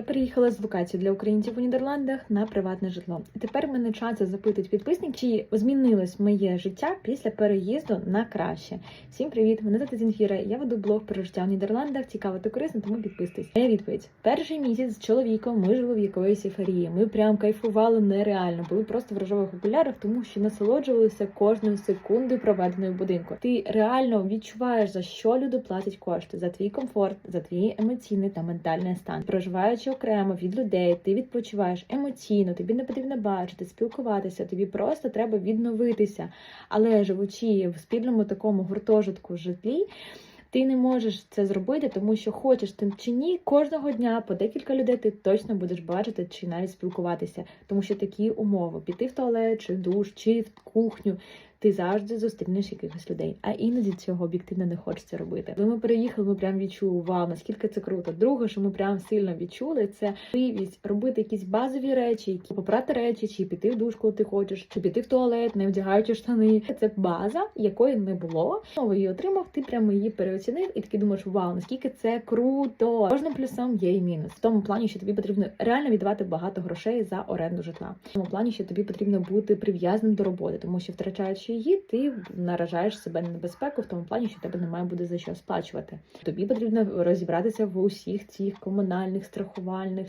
Я переїхала з локації для українців у Нідерландах на приватне житло. І тепер мене часто запитують підписники, чи змінилось моє життя після переїзду на краще. Всім привіт! Мене звати Зінфіра. Я веду блог про життя в Нідерландах. Цікаво та корисно, тому підписуйтесь. Моя відповідь: перший місяць з чоловіком ми жили в якоїсь ейфорії. Ми прям кайфували нереально, були просто в рожових окулярах, тому що насолоджувалися кожною секундою проведеною в будинку. Ти реально відчуваєш за що люди платять кошти за твій комфорт, за твій емоційний та ментальний стан. Проживаючи окремо від людей, ти відпочиваєш емоційно, тобі не потрібно бачити, спілкуватися, тобі просто треба відновитися. Але живучи в спільному такому гуртожитку житлі. Ти не можеш це зробити, тому що хочеш ти чи ні, кожного дня по декілька людей ти точно будеш бачити чи навіть спілкуватися, тому що такі умови піти в туалет, чи в душ, чи в кухню. Ти завжди зустрінеш якихось людей, а іноді цього об'єктивно не хочеться робити. Коли ми переїхали, ми прям відчули вау, наскільки це круто. Друге, що ми прям сильно відчули, це можливість робити якісь базові речі, які попрати речі, чи піти в душ, коли ти хочеш, чи піти в туалет, не вдягаючи штани. Це база, якої не було. Знову її отримав, ти прямо її переоцінив, і такий думаєш, вау, наскільки це круто. Кожним плюсом є і мінус. В тому плані, що тобі потрібно реально віддавати багато грошей за оренду житла. В тому плані, що тобі потрібно бути прив'язаним до роботи, тому що втрачаючи її, ти наражаєш себе на небезпеку в тому плані, що тебе немає буде за що сплачувати. Тобі потрібно розібратися в усіх цих комунальних страхувальних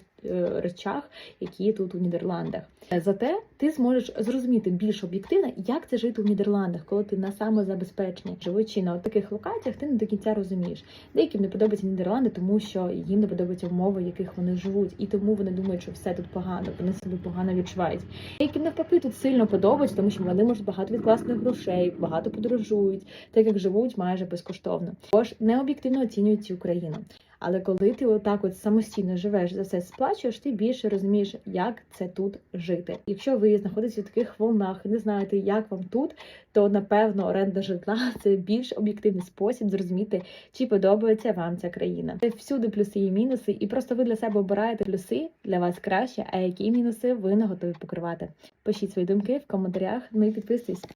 речах, які тут у Нідерландах. Зате ти зможеш зрозуміти більш об'єктивно, як це жити у Нідерландах, коли ти на самозабезпеченні. Живучи на таких локаціях, ти не до кінця розумієш. Деяким не подобаються Нідерланди, тому що їм не подобаються умови, в яких вони живуть, і тому вони думають, що все тут погано, вони себе погано відчувають. Деяким навпаки тут сильно подобається, тому що вони можуть багато відкласти грошей, багато подорожують, так як живуть майже безкоштовно. Тож не об'єктивно оцінюють цю Україну. Але коли ти отак от самостійно живеш за все сплачуєш, ти більше розумієш, як це тут жити. Якщо ви знаходитесь у таких волнах і не знаєте, як вам тут, то напевно оренда житла це більш об'єктивний спосіб зрозуміти, чи подобається вам ця країна. Це всюди плюси і мінуси, і просто ви для себе обираєте плюси для вас краще, а які мінуси ви не готові покривати. Пишіть свої думки в коментарях, ну і підписуйтесь.